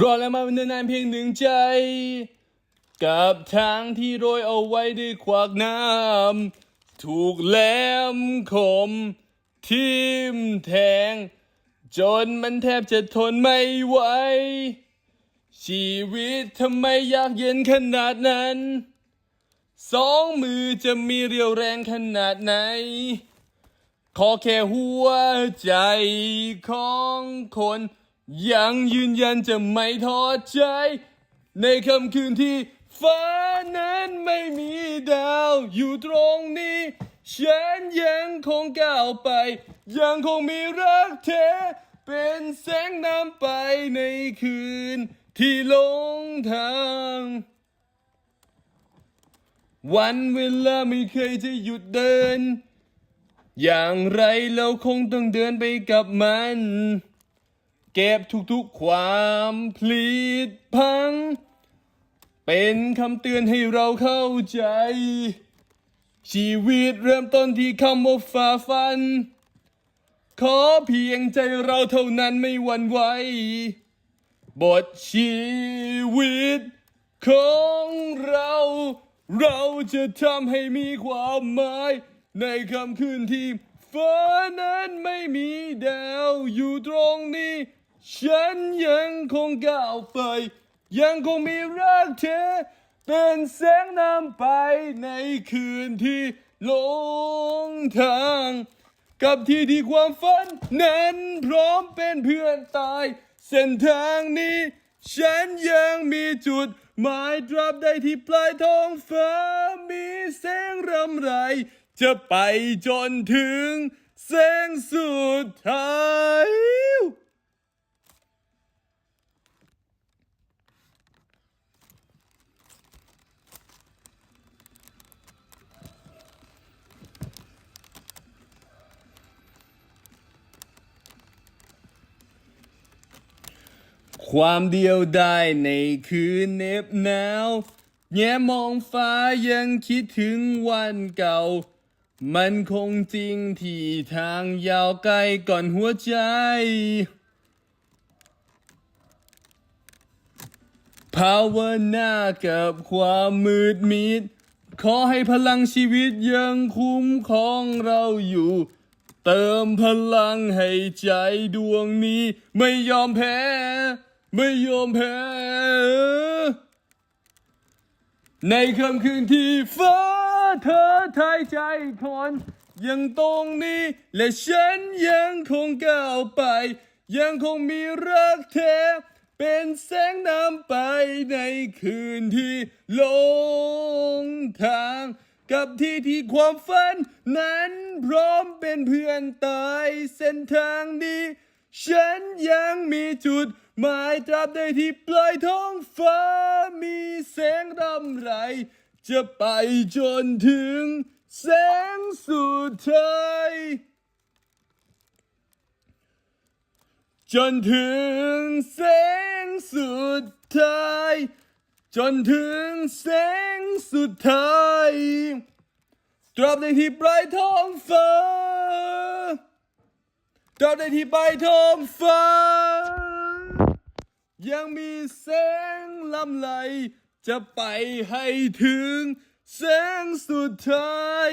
รอแล้วมาเป็นนานเพียงหนึ่งใจ กับทางที่โรยเอาไว้ด้วยขวากน้ำถูกแหลมคมทิ่มแทง จนมันแทบจะทนไม่ไหว ชีวิตทำไมยากเย็นขนาดนั้น สองมือจะมีเรียวแรงขนาดไหน ขอแค่หัวใจของคน ยังยืนยันจะไม่ท้อใจ ในค่ำคืนที่ฟ้านั้นไม่มีดาว อยู่ตรงนี้ ฉันยังคงก้าวไป ยังคงมีรักเธอ เป็นแสงนำไปในคืนที่หลงทาง วันเวลาไม่เคยจะหยุดเดิน อย่างไรเราคงต้องเดินไปกับมัน เก็บทุกๆความพลีดพัง เป็นคำเตือนให้เราเข้าใจ ชีวิตเริ่มต้นที่คำว่าฝ่าฟัน ขอเพียงใจเราเท่านั้นไม่หวั่นไหวบทชีวิตของเรา เราจะทำให้มีความหมาย ในคำคืนที่ฟ้านั้นไม่มีดาวอยู่ตรงนี้ ฉันยังคงก้าวไป ยังคงมีรักเธอ เป็นแสงนำไปในคืนที่หลงทาง กับที่ที่ความฝันนั้นพร้อมเป็นเพื่อนตาย เส้นทางนี้ ฉันยังมีจุดหมายตราบใดที่ปลายท้องฟ้ามีแสงรำไร จะไปจนถึงแสงสุดท้าย ความเดียวได้ในคืนเหน็บหนาว แง่มองฟ้ายังคิดถึงวันเก่า มันคงจริงที่ทางยาวไกลก่อนหัวใจ ภาวนากับความมืดมิด ขอให้พลังชีวิตยังคุ้มครองเราอยู่ เติมพลังให้ใจดวงนี้ไม่ยอมแพ้ ไม่ยอมแพ้ ในค่ำคืนที่ฟ้าเธอทายใจคน ยังตรงนี้และฉันยังคงก้าวไป ยังคงมีรักเธอเป็นแสงนำไปในคืนที่หลงทาง กับที่ที่ความฝัน นั้นพร้อมเป็นเพื่อนตายเส้นทางนี้ ฉันยังมีจุด หมายตราบใดที่ปลายท้องฟ้ามีแสงรำไร จะไปจนถึงแสงสุดท้ายจนถึงแสงสุดท้าย จนถึงแสงสุดท้ายตราบใดที่ปลายท้องฟ้าตราบใดที่ปลายท้องฟ้า ยังมีแสงลำไหล จะไปให้ถึงแสงสุดท้าย